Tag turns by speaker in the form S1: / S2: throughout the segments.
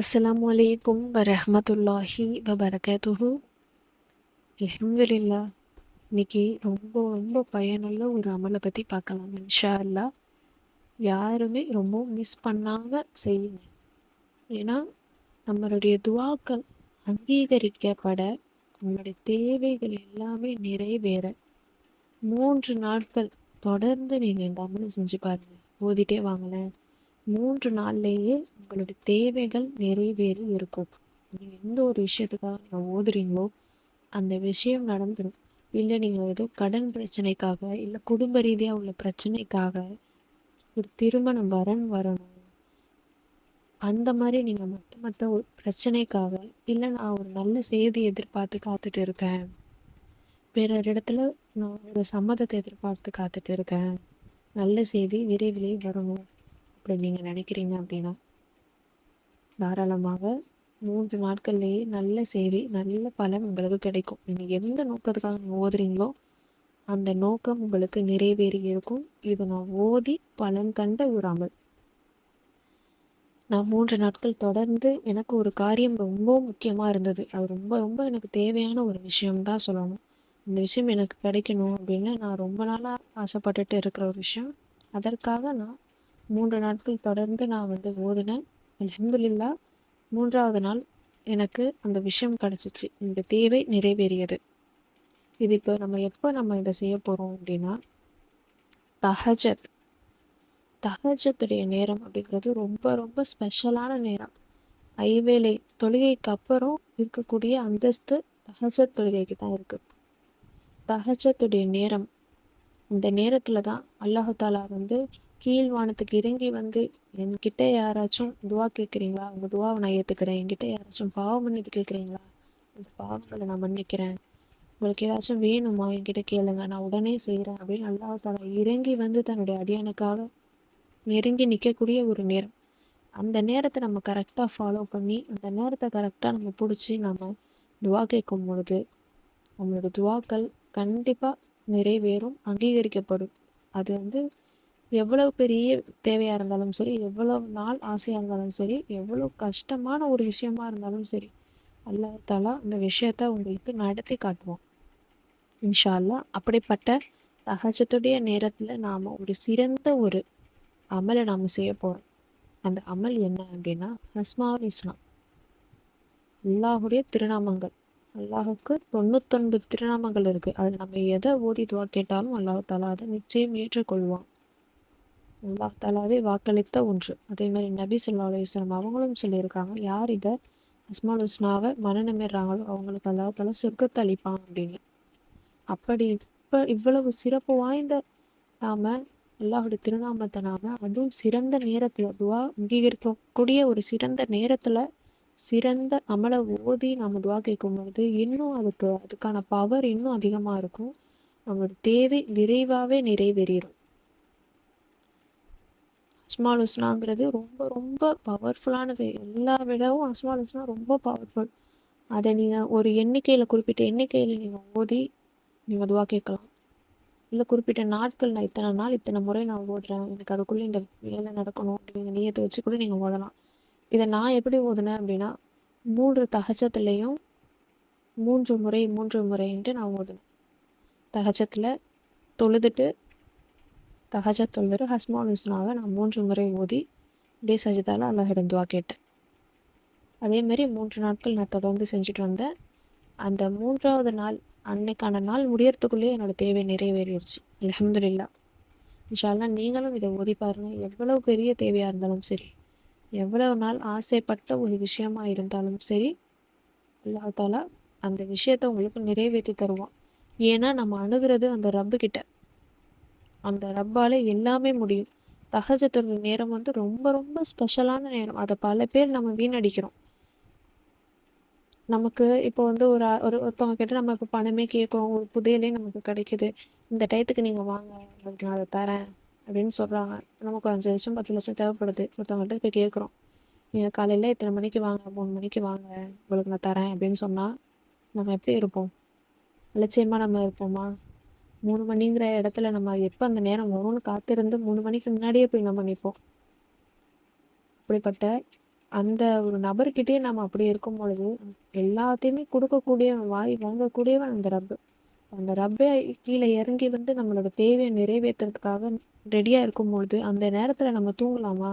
S1: அஸ்ஸலாமு வலைக்கும் வரமத்துல்லாஹி வபரகத்துஹு. அலமதுல்லா இன்னைக்கு ரொம்ப ரொம்ப பயனுள்ள ஒரு அமலை பற்றி பார்க்கலாம் இன்ஷா அல்லாஹ் யாருமே ரொம்ப மிஸ் பண்ணாமல் செய்யுங்க. ஏன்னா நம்மளுடைய துவாக்கள் அங்கீகரிக்கப்பட நம்மளுடைய தேவைகள் எல்லாமே நிறைவேற மூன்று நாட்கள் தொடர்ந்து நீங்கள் இந்த அமலை செஞ்சு பாருங்கள் ஓதிட்டே வாங்களேன். மூன்று நாள்லேயே உங்களுடைய தேவைகள் நிறைவேறி இருக்கும். நீங்கள் எந்த ஒரு விஷயத்துக்காக நீங்கள் ஓதுறீங்களோ அந்த விஷயம் நடந்துடும் இல்லை நீங்கள் ஏதோ கடன் பிரச்சனைக்காக இல்லை குடும்ப ரீதியாக உள்ள பிரச்சனைக்காக ஒரு திருமணம் வரன் வரணும். அந்த மாதிரி நீங்கள் மற்ற மற்ற ஒரு பிரச்சனைக்காக இல்லை நான் ஒரு நல்ல செய்தி எதிர்பார்த்து காத்துட்டு இருக்கேன். வேற ஒரு இடத்துல நான் ஒரு சம்மதத்தை எதிர்பார்த்து காத்துட்டு இருக்கேன். நல்ல செய்தி விரைவிலே வரணும் அப்படி நீங்கள் நினைக்கிறீங்க அப்படின்னா தாராளமாக மூன்று நாட்கள்லேயே நல்ல செய்தி நல்ல பலன் உங்களுக்கு கிடைக்கும். நீங்கள் எந்த நோக்கத்துக்காக நீங்கள் ஓதுறீங்களோ அந்த நோக்கம் உங்களுக்கு நிறைவேறி இருக்கும். இது நான் ஓதி பலன் கண்ட ஒரு அமல். நான் மூன்று நாட்கள் தொடர்ந்து எனக்கு ஒரு காரியம் ரொம்ப முக்கியமாக இருந்தது. அது ரொம்ப ரொம்ப எனக்கு தேவையான ஒரு விஷயம் தான் சொல்லணும். இந்த விஷயம் எனக்கு கிடைக்கணும் அப்படின்னு நான் ரொம்ப நாளாக ஆசைப்பட்டுட்டு இருக்கிற ஒரு விஷயம். அதற்காக நான் மூன்று நாட்கள் தொடர்ந்து நான் வந்து ஓதினேன். அலமதுல்லா மூன்றாவது நாள் எனக்கு அந்த விஷயம் கிடச்சிச்சு. இந்த தேவை நிறைவேறியது. இது இப்போ நம்ம எப்போ நம்ம இதை செய்ய போகிறோம் அப்படின்னா தஹஜத். தஹஜத்துடைய நேரம் அப்படிங்கிறது ரொம்ப ரொம்ப ஸ்பெஷலான நேரம். ஐவேளை தொழுகைக்கு அப்புறம் இருக்கக்கூடிய அந்தஸ்து தஹஜத் தொழுகைக்கு தான் இருக்குது தஹஜத்துடைய நேரம். இந்த நேரத்தில் தான் அல்லாஹாலா வந்து கீழ்வானத்துக்கு இறங்கி வந்து என்கிட்ட யாராச்சும் துவா கேட்குறீங்களா? உங்கள் துவாவை நான் ஏற்றுக்கிறேன் என்கிட்ட யாராச்சும் பாவம் பண்ணிட்டு கேட்குறீங்களா? இந்த பாவங்களை நான் மன்னிக்கிறேன். உங்களுக்கு ஏதாச்சும் வேணுமா? என்கிட்ட கேளுங்க. நான் உடனே செய்கிறேன் அப்படின்னு அல்லாஹால இறங்கி வந்து தன்னுடைய அடியானுக்காக நெருங்கி நிற்கக்கூடிய ஒரு நேரம். அந்த நேரத்தை நம்ம கரெக்டாக ஃபாலோ பண்ணி அந்த நேரத்தை கரெக்டாக நம்ம பிடிச்சி நம்ம துவா கேட்கும் பொழுது நம்மளோட துவாக்கள் கண்டிப்பாக நிறைவேறும் அங்கீகரிக்கப்படும். அது வந்து எவ்வளவு பெரிய தேவையாக இருந்தாலும் சரி எவ்வளவு நாள் ஆசையாக இருந்தாலும் சரி எவ்வளோ கஷ்டமான ஒரு விஷயமா இருந்தாலும் சரி அல்லாஹ் தாலா அந்த விஷயத்த உங்களுக்கு நடத்தி காட்டுவோம் இன்ஷா அல்லா அப்படிப்பட்ட தகஜத்துடைய நேரத்தில் நாம் ஒரு சிறந்த ஒரு அமலை நாம் செய்ய போகிறோம் அந்த அமல் என்ன அப்படின்னா ஹஸ்மாவுல் இஸ்லாம் அல்லாஹுடைய திருநாமங்கள். அல்லாஹுக்கு தொண்ணூத்தொன்பது திருநாமங்கள் இருக்குது அதில் நம்ம எதை ஓதி துவா கேட்டாலும் அல்லாஹ் தாலா அதை நிச்சயம் ஏற்றுக்கொள்வான். அல்லாஹ் தாலாவே வாக்களித்த ஒன்று. அதே மாதிரி நபி சொல்லா அலுவலம் அவங்களும் சொல்லியிருக்காங்க யார் இதை அஸ்மால் உஸ்னாவை மனநமிடுறாங்களோ அவங்களுக்கு அல்லாஹ் தாலா சொர்க்கத்தை அளிப்பான் அப்படின்னு. அப்படி இப்போ இவ்வளவு சிறப்பு வாய்ந்த நாம அல்லாஹுடைய திருநாமத்தை நாம அதுவும் சிறந்த நேரத்தில் துவா அங்கீகரிக்கக்கூடிய ஒரு சிறந்த நேரத்தில் சிறந்த அமலை ஓதி நம்ம துவா கேட்கும் பொழுது இன்னும் அதுக்கு அதுக்கான பவர் இன்னும் அதிகமாக இருக்கும். நம்மளோட தேவை விரைவாகவே நிறைவேறிடும் அஸ்மாலுஸ்னாங்கிறது ரொம்ப ரொம்ப பவர்ஃபுல்லானது எல்லா விடவும் அஸ்மால் ரொம்ப பவர்ஃபுல் அதை நீங்கள் ஒரு எண்ணிக்கையில் குறிப்பிட்ட எண்ணிக்கையில் நீங்கள் ஓதி நீங்கள் அதுவாக கேட்கலாம். இல்லை குறிப்பிட்ட நாட்கள் நான் இத்தனை நாள் இத்தனை முறை நான் ஓடுறேன் எனக்கு அதுக்குள்ளே இந்த வேலை நடக்கணும் அப்படிங்கிற நீயத்தை வச்சு கூட நீங்கள் ஓதலாம். இதை நான் எப்படி ஓதுனேன் அப்படின்னா மூன்று தகச்சத்துலேயும் மூன்று முறை மூன்று முறைன்ட்டு நான் ஓதுனேன். தகச்சத்தில் தொழுதுட்டு தஹஜத் தொழுது ஹஸ்மால் ஹுஸ்னாவை நான் மூன்று முறை ஓதி அப்படியே சஜிதால அல்லாஹிடம் துவா கேட்டேன். அதேமாரி மூன்று நாட்கள் நான் தொடர்ந்து செஞ்சுட்டு வந்தேன். அந்த மூன்றாவது நாள் அன்னைக்கான நாள் முடியறதுக்குள்ளேயே என்னோட தேவை நிறைவேறிடுச்சு. அலமதுல்லா இன்ஷால்லா நீங்களும் இதை ஓதி பாருங்கள் எவ்வளவு பெரிய தேவையாக இருந்தாலும் சரி எவ்வளவு நாள் ஆசைப்பட்ட ஒரு விஷயமா இருந்தாலும் சரி அல்லாஹாலா அந்த விஷயத்த உங்களுக்கு நிறைவேற்றி தருவான். ஏன்னா நம்ம அணுகிறது அந்த ரப்பு கிட்ட அந்த ரப்பால எல்லாமே முடியும். தகஜத்தோட நேரம் வந்து ரொம்ப ரொம்ப ஸ்பெஷலான நேரம். அதை பல பேர் நம்ம வீணடிக்கிறோம். நமக்கு இப்போ வந்து ஒரு ஒரு ஒருத்தவங்க கிட்ட நம்ம இப்போ பணமே கேட்குறோம். ஒரு புதையலே நமக்கு கிடைக்குது. இந்த டயத்துக்கு நீங்கள் வாங்க உங்களுக்கு நான் அதை தரேன் அப்படின்னு சொல்கிறாங்க நமக்கு அஞ்சு லட்சம் பத்து லட்சம் தேவைப்படுது. ஒருத்தவங்கள்ட்ட இப்போ கேட்குறோம். நீங்கள் காலையில் இத்தனை மணிக்கு வாங்க மூணு மணிக்கு வாங்க உங்களுக்கு நான் தரேன் அப்படின்னு சொன்னால் நம்ம எப்படி இருப்போம்? அலட்சியமாக நம்ம இருப்போமா? மூணு மணிங்கிற இடத்துல நம்ம எப்போ அந்த நேரம் வரும்னு காத்திருந்து மூணு மணிக்கு முன்னாடியே போய் நம்ம நிற்போம் அப்படிப்பட்ட அந்த ஒரு நபர்கிட்டயே நம்ம அப்படி இருக்கும் பொழுது எல்லாத்தையுமே கொடுக்கக்கூடியவன் வாய் வாங்கக்கூடியவன் அந்த ரப்பு. அந்த ரப்பே கீழே இறங்கி வந்து நம்மளோட தேவையை நிறைவேற்றுறதுக்காக ரெடியாக இருக்கும் பொழுது அந்த நேரத்தில் நம்ம தூங்கலாமா?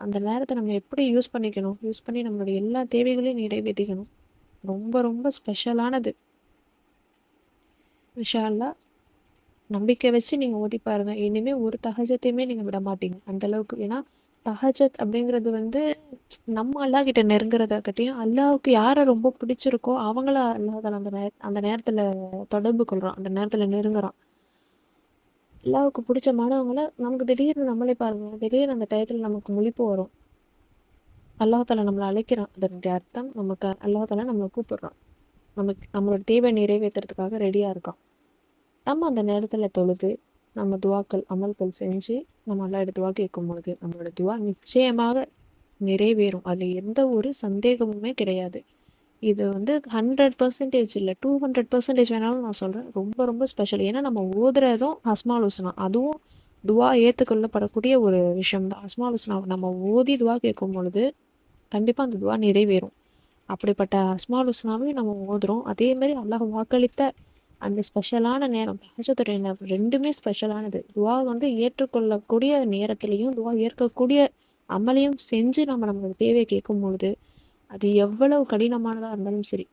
S1: அந்த நேரத்தை நம்ம எப்படி யூஸ் பண்ணிக்கணும்? யூஸ் பண்ணி நம்மளோட எல்லா தேவைகளையும் நிறைவேற்றிக்கணும். ரொம்ப ரொம்ப ஸ்பெஷலானது விஷாலா நம்பிக்கை வச்சு நீங்கள் ஓதி பாருங்க. இனிமேல் ஒரு தகஜத்தையுமே நீங்கள் விட மாட்டீங்க. அந்த அளவுக்கு. ஏன்னா தஹஜத் அப்படிங்கிறது வந்து நம்ம அல்லா கிட்ட நெருங்குறத கட்டியும் அல்லாவுக்கு யாரை ரொம்ப பிடிச்சிருக்கோ அவங்கள அல்லாஹ் அந்த நே அந்த நேரத்தில் தொடர்பு கொள்கிறான் அந்த நேரத்தில் நெருங்குறான். அல்லாவுக்கு பிடிச்சமானவங்கள நமக்கு திடீர்னு நம்மளே பாருங்க. திடீர்னு அந்த டயத்தில் நமக்கு முழிப்பு வரும். அல்லாஹால நம்மளை அழைக்கிறான். அதனுடைய அர்த்தம் நமக்கு அல்லாஹால நம்மளை கூப்பிடுறான். நமக்கு நம்மளோட தேவை நிறைவேற்றுறதுக்காக ரெடியாக இருக்கான். நம்ம அந்த நேரத்தில் தொழுது நம்ம துவாக்கள் அமல்கள் செஞ்சு நம்ம அல்லா துவா கேட்கும் பொழுது நம்மளோட துவா நிச்சயமாக நிறைவேறும். அதில் எந்த ஒரு சந்தேகமுமே கிடையாது. இது வந்து ஹண்ட்ரட் பர்சன்டேஜ் இல்லை டூ ஹண்ட்ரட் பர்சன்டேஜ் வேணாலும் நான் சொல்கிறேன் ரொம்ப ரொம்ப ஸ்பெஷல் ஏன்னா நம்ம ஓதுறதும் ஹஸ்மால் அதுவும் துவா ஏற்றுக்கொள்ளப்படக்கூடிய ஒரு விஷயம் தான் ஹஸ்மால் நம்ம ஓதி துவா கேட்கும் பொழுது கண்டிப்பாக அந்த துவா நிறைவேறும். அப்படிப்பட்ட அஸ்மால் நம்ம ஓதுறோம். அதே மாதிரி அல்லாஹ் வாக்களித்த அந்த ஸ்பெஷலான நேரம் தஹஜத்துடைய நேரம் ரெண்டுமே ஸ்பெஷலானது துவா வந்து ஏற்றுக்கொள்ளக்கூடிய நேரத்திலையும் துவா ஏற்கக்கூடிய அமலையும் செஞ்சு நம்ம நம்மளோட தேவையை கேட்கும் பொழுது அது எவ்வளவு கடினமானதாக இருந்தாலும் சரி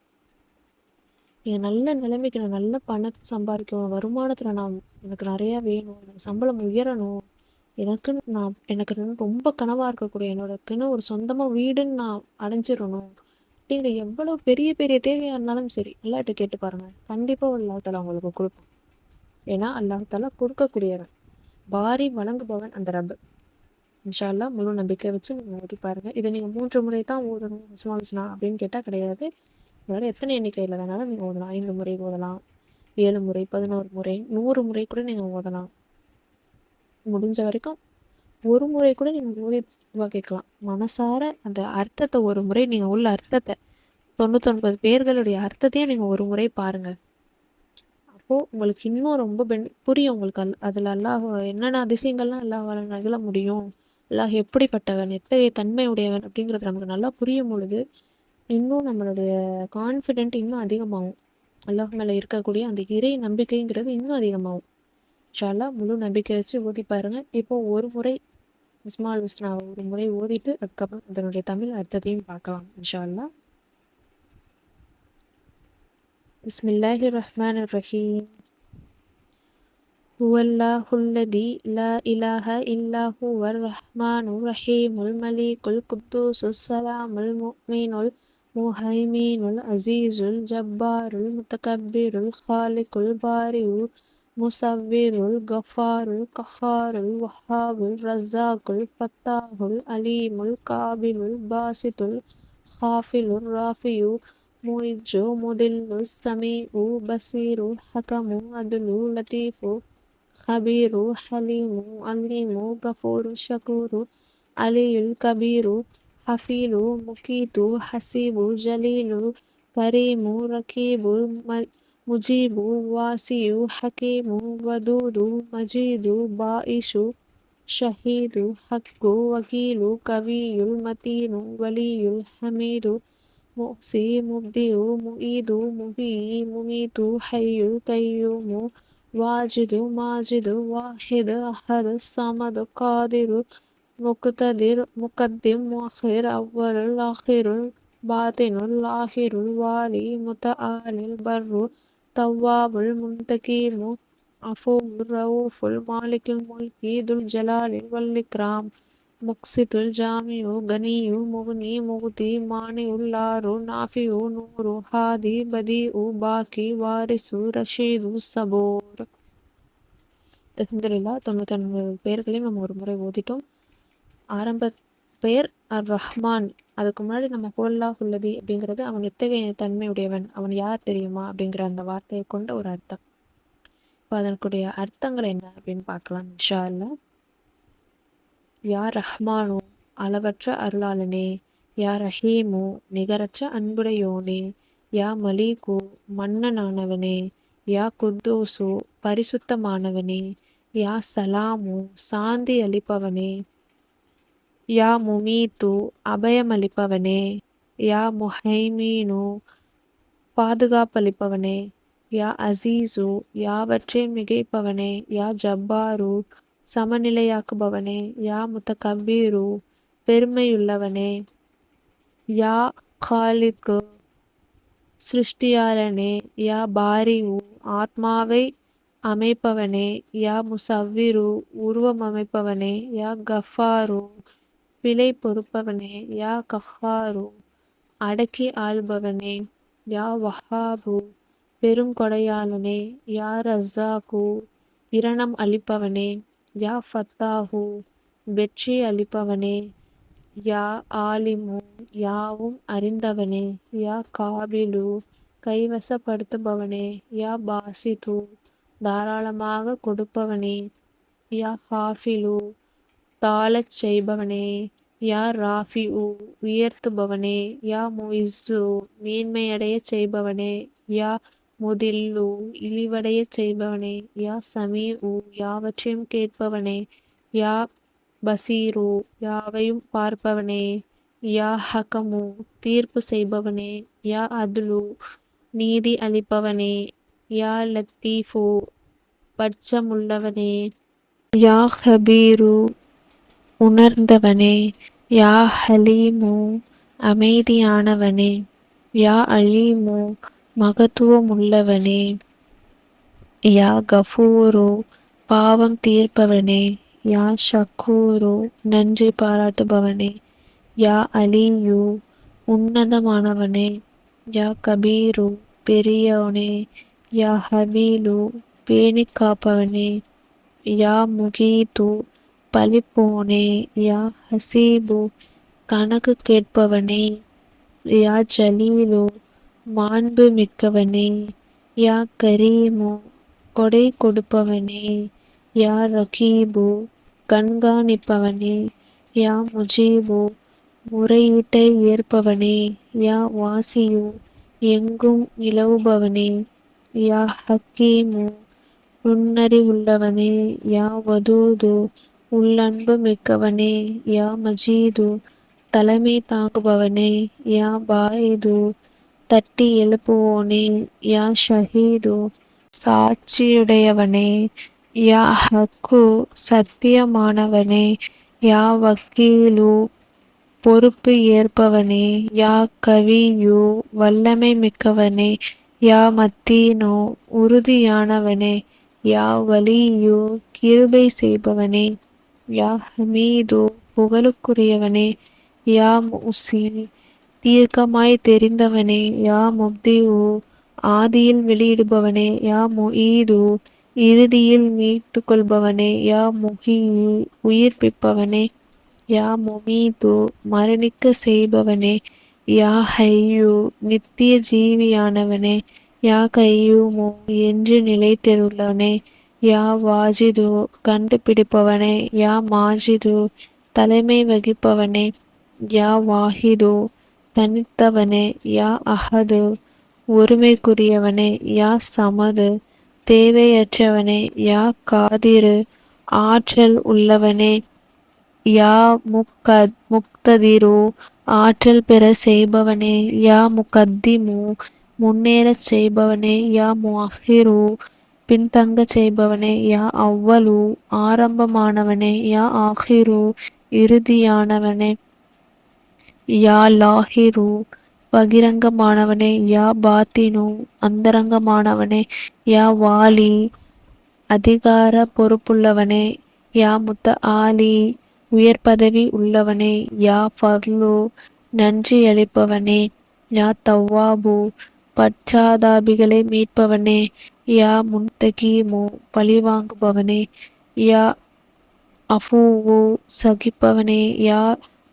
S1: என் நல்ல நிலைமைக்கு நான் நல்ல பணத்தை சம்பாதிக்கணும் வருமானத்தில் நான் எனக்கு நிறையா வேணும் எனக்கு சம்பளம் உயரணும் எனக்குன்னு நான் எனக்கு ரொம்ப கனவாக இருக்கக்கூடிய என்னோடக்குன்னு ஒரு சொந்தமாக வீடுன்னு நான் அடைஞ்சிடணும் அப்படிங்கிற எவ்வளோ பெரிய பெரிய தேவையாக இருந்தாலும் சரி அல்லாட்ட கேட்டு பாருங்கள் கண்டிப்பாக அல்லாஹால உங்களுக்கு கொடுப்போம். ஏன்னா அல்லாஹால கொடுக்கக்கூடியவன். பாரி வழங்குபவன் அந்த ரப்பு இன்ஷால்லா முழு நம்பிக்கை வச்சு நீங்கள் ஓதி பாருங்க. இதை நீங்கள் மூன்று முறை தான் ஓதணும் விஸ்வாசனா அப்படின்னு கேட்டால் கிடையாது. வேறு எத்தனை எண்ணிக்கையில் வேணாலும் நீங்கள் ஓதலாம். ஐந்து முறை ஓதலாம் ஏழு முறை பதினோரு முறை நூறு முறை கூட நீங்கள் ஓதலாம். முடிஞ்ச வரைக்கும் ஒரு முறை கூட நீங்கள் ஓதி கேட்கலாம். மனசார அந்த அர்த்தத்தை ஒரு முறை நீங்கள் உள்ள அர்த்தத்தை தொண்ணூத்தொன்பது பேர்களுடைய அர்த்தத்தையும் நீங்கள் ஒரு முறை பாருங்கள் அப்போது உங்களுக்கு இன்னும் ரொம்ப பென் புரியும் உங்களுக்கு அல் அதில் அல்லாஹ் என்னென்ன அதிசயங்கள்லாம் அல்லாஹ் நிகழ முடியும்? அல்லாஹ் எப்படிப்பட்டவன்? எத்தகைய தன்மை உடையவன்? அப்படிங்கிறது நமக்கு நல்லா புரியும் பொழுது இன்னும் நம்மளுடைய கான்ஃபிடென்ட் இன்னும் அதிகமாகும். அல்லாஹ் மேலே இருக்கக்கூடிய அந்த இறை நம்பிக்கைங்கிறது இன்னும் அதிகமாகும். ஷாலா முழு நம்பிக்கை வச்சு ஊதி பாருங்கள் இப்போ ஒரு முறை இஸ்மால் விஸ்னா ஒரு முறை ஓதிட்டு அதுக்கப்புறம் அதனுடைய தமிழ் அர்த்தத்தையும் பார்க்கலாம் இன்ஷா அல்லா بسم الله الرحمن الرحيم هو الله الذي لا إله إلا هو الرحمن الرحيم الملك القدوس السلام المؤمن المهيمن العزيز الجبار المتكبر الخالق البارئ முசவ்விருல் கஃபாருல் கஹாருல் வஹாபுல் ரஸாக்குல் ஃபத்தாகுல் அலீமுல் காபிலுல் பாசித்துல் ஹாஃபிலுர் ராஃபியு முயிஜு முதில்லு சமீஉ பசீரு ஹகமு அதுலு லத்தீஃபு ஹபீரு ஹலீமு அலீமு கஃபூரு ஷகூரு அலியுல் கபீரு ஹஃபீலு முகீத்து ஹசீபு ஜலீலு கரீமு ரகீபு مجيب واسع حكيم ودود مجيد بائش شهيد حق وكيل كبير متين ولي الحميد مؤسي مبدئ مؤيد مهي مميت حي قيوم واجد ماجد واحد أحد الصمد قادر مقتدر مقدم مؤخر أول الآخر باطن الآخر الوالي متعال البر التواب المنتقم عفو الرؤوف المالك الملك ذو الجلال والإكرام مقسط الجامع غني مغني مغتي مانع اللار نافع نور هادي بديع باكي وارث رشيد சபோர் அலமதுல்லா தொண்ணூத்தொன்பது பேர்களையும் நம்ம ஒரு முறை ஓதிட்டோம் ஆரம்ப பெயர் அர் ரஹ்மான் அதுக்கு முன்னாடி நம்ம ஹோல்லா சொல்லதி அப்படிங்கிறது அவன் எத்தகைய தன்மையுடையவன் அவன் யார் தெரியுமா? அப்படிங்கிற அந்த வார்த்தையை கொண்ட ஒரு அர்த்தம். இப்போ அதனுடைய அர்த்தங்கள் என்ன அப்படின்னு பார்க்கலாம் இன்ஷா அல்லா யார் ரஹ்மானோ அளவற்ற அருளாளனே. யா ரஹீமோ நிகரற்ற அன்புடையோனே. யா மலீகு மன்னனானவனே. யா குத்தூசு பரிசுத்தமானவனே. யா சலாமோ சாந்தி அளிப்பவனே. யா முமீத்து அபயமளிப்பவனே யா முஹைமீனு பாதுகாப்பளிப்பவனே யா அசீசு யாவற்றை மிகைப்பவனே யா ஜப்பாரு சமநிலையாக்குபவனே யா முத்தகபீரு பெருமையுள்ளவனே யா காலிக்கு சிருஷ்டியாரனே யா பாரிவு ஆத்மாவை அமைப்பவனே யா முசவ்விரு உருவம் அமைப்பவனே யா கஃபாரு பிழை பொறுப்பவனே யா கஃபாரு அடக்கி ஆள்பவனே யா வஹாபு பெருங்கொடையாளனே யா ரஸாகு இரணம் அளிப்பவனே யா ஃபத்தாஹு வெற்றி அளிப்பவனே யா ஆலிமு யாவும் அறிந்தவனே யா காபிலு கைவசப்படுத்துபவனே யா பாசிது தாராளமாக கொடுப்பவனே யா ஹாஃபிலு தாழச் செய்பவனே யா ராஃபிஉ உயர்த்துபவனே யா முஇஸ்ஸு மேன்மையடையச் செய்பவனே யா முதில்லு இழிவடையச் செய்பவனே யா சமீஉ யாவற்றையும் கேட்பவனே யா பசீரு யாவையும் பார்ப்பவனே யா ஹகமு தீர்ப்பு செய்பவனே யா அதுலு நீதி அளிப்பவனே யா லத்தீஃபு பட்சமுள்ளவனே யா ஹபீரு உணர்ந்தவனே யா ஹலீமு அமைதியானவனே யா அலீமு மகத்துவமுள்ளவனே யா கஃபூரு பாவம் தீர்ப்பவனே யா ஷக்கூரு நன்றி பாராட்டுபவனே யா அலியு உன்னதமானவனே யா கபீரு பெரியவனே யா ஹபீலு பேணி காப்பவனே யா முகீது பழிப்போனே யா ஹசீபு கணக்கு கேட்பவனே யா ஜலீலு மாண்பு மிக்கவனே யா கரீமு கொடை கொடுப்பவனே யா ரகீபு கண்காணிப்பவனே யா முஜீபு முறையீட்டை ஏற்பவனே யா வாசியு எங்கும் நிலவுபவனே யா ஹக்கீமு நுண்ணறிவுள்ளவனே யா வதூது உள்ளன்பு மிக்கவனே யா மஜீது தலைமை தாங்குபவனே யா பாயிது தட்டி எழுப்புவோனே யா ஷஹீது சாட்சியுடையவனே யா ஹக்கு சத்தியமானவனே யா வக்கீலு பொறுப்பு ஏற்பவனே யா கவியு வல்லமை மிக்கவனே யா மத்தீனு உறுதியானவனே யா வலியு கிருபை செய்பவனே. யா ஹமீது புகழுக்குரியவனே யா முசி தீர்க்கமாய் தெரிந்தவனே யா முப்திஉ ஆதியில் வெளியிடுபவனே யா முஈது இறுதியில் மீட்டு கொள்பவனே யா முகி உயிர்ப்பிப்பவனே யா முமீது மரணிக்க செய்பவனே யா ஹையு நித்திய ஜீவியானவனே யா கையூமு என்று நிலைத்திருள்ளவனே யா வாஜிது கண்டுபிடிப்பவனே யா மாஜிது தலைமை வகிப்பவனே யா வாஹிது தனித்தவனே யா அஹது ஒருமைக்குரியவனே யா சமது தேவையற்றவனே யா காதிரு ஆற்றல் உள்ளவனே யா முக்கத் முக்ததிரு ஆற்றல் பெற செய்பவனே யா முகத்திமு முன்னேறச் செய்பவனே யா முஹிரு பின்தங்கச் செய்பவனே யா அவ்வலு ஆரம்பமானவனே யா ஆஹிரு இறுதியானவனே. யா லாஹிரு பகிரங்கமானவனே யா பாத்தினு அந்தரங்கமானவனே யா வாலி அதிகார பொறுப்புள்ளவனே யா முத்த ஆலி உயர் பதவி உள்ளவனே யா ஃபர்லு நன்றியளிப்பவனே யா தவ்வாபு பச்சாதாபிகளை மீட்பவனே யா முன்தகீமோ பழிவாங்குபவனே யா அஃபூவு சகிப்பவனே யா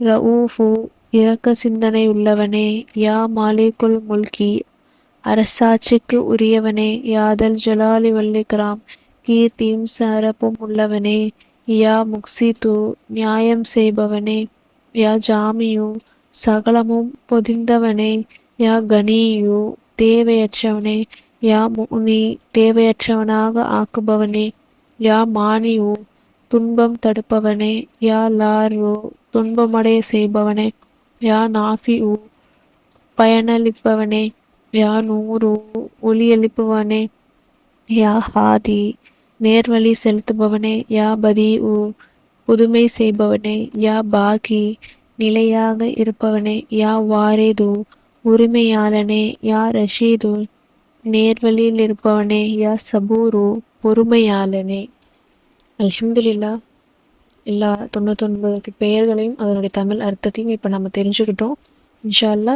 S1: ரഊஃபு இரக்க சிந்தனை உள்ளவனே யா மாலிகுல் முல்கி அரசாட்சிக்கு உரியவனே யாதல் ஜலாலி வல்லிகிராம் கீர்த்தியும் சிறப்பும் உள்ளவனே யா முக்சித்து நியாயம் செய்பவனே யா ஜாமியு சகலமும் பொதிந்தவனே யா கனியு தேவையற்றவனே யா முனி தேவையற்றவனாக ஆக்குபவனே யா மானியு துன்பம் தடுப்பவனே யா லாரு துன்பமடைய செய்பவனே யா நாஃபி உ பயனளிப்பவனே யா நூறு ஒளியளிப்பவனே யா ஹாதி நேர்வழி செலுத்துபவனே யா பதி உ புதுமை செய்பவனே யா பாகி நிலையாக இருப்பவனே யா வாரேது உரிமையாளனே யா ரஷீது நேர்வழியில் இருப்பவனே யா சபூரு பொறுமையாளனே. அலமதுல்லா எல்லா தொண்ணூத்தொன்பதுக்கு பெயர்களையும் அதனுடைய தமிழ் அர்த்தத்தையும் இப்போ நம்ம தெரிஞ்சுக்கிட்டோம். இன்ஷால்லா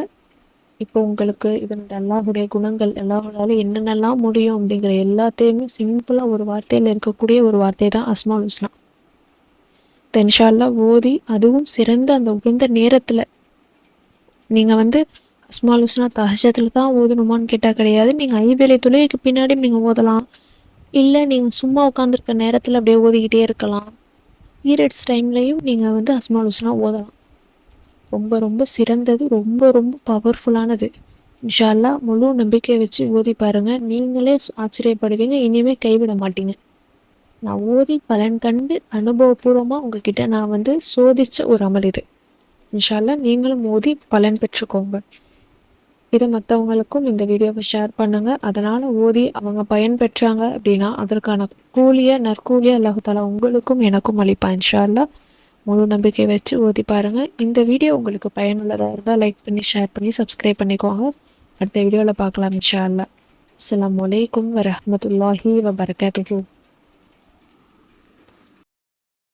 S1: இப்போ உங்களுக்கு இதனுடைய அல்லாஹுடைய குணங்கள் அல்லாஹால என்னென்னலாம் முடியும் அப்படிங்கிற எல்லாத்தையுமே சிம்பிளாக ஒரு வார்த்தையில் இருக்கக்கூடிய ஒரு வார்த்தை தான் அஸ்மால் இஸ்லாம் தென்ஷால்லா ஓதி அதுவும் சிறந்த அந்த உகந்த நேரத்தில் நீங்கள் வந்து அஸ்மால் உஸ்னா தஹஜத்தில் தான் ஓதணுமான்னு கேட்டால் கிடையாது. நீங்கள் ஐவேளை தொழுகைக்கு பின்னாடி நீங்கள் ஓதலாம். இல்லை நீங்கள் சும்மா உட்காந்துருக்க நேரத்தில் அப்படியே ஓதிக்கிட்டே இருக்கலாம். பீரியட்ஸ் டைம்லையும் நீங்கள் வந்து அஸ்மால் உஸ்னா ஓதலாம். ரொம்ப ரொம்ப சிறந்தது. ரொம்ப ரொம்ப பவர்ஃபுல்லானது இன்ஷால்லா முழு நம்பிக்கை வச்சு ஓதி பாருங்கள் நீங்களே ஆச்சரியப்படுவீங்க. இனிமேல் கைவிட மாட்டீங்க. நான் ஓதி பலன் கண்டு அனுபவபூர்வமாக உங்ககிட்ட நான் வந்து சோதித்த ஒரு அமல் இது. இன்ஷால்லா நீங்களும் ஓதி பலன் பெற்றுக்கோங்க. இதை மற்றவங்களுக்கும் இந்த வீடியோவை ஷேர் பண்ணுங்கள் அதனால் ஓதி அவங்க பயன்பெற்றாங்க அப்படின்னா அதற்கான கூலிய நற்கூலிய அல்லாஹால உங்களுக்கும் எனக்கும் அளிப்பா இன்ஷால்லா முழு நம்பிக்கை வச்சு ஓதி பாருங்கள் இந்த வீடியோ உங்களுக்கு பயனுள்ளதாக இருந்தால் லைக் பண்ணி ஷேர் பண்ணி சப்ஸ்கிரைப் பண்ணிக்கோங்க. அடுத்த வீடியோவில் பார்க்கலாம் இன்ஷா அல்லா அஸ்லாம் வலைக்கம் வரமத்துல்லாஹி வபர்காத்து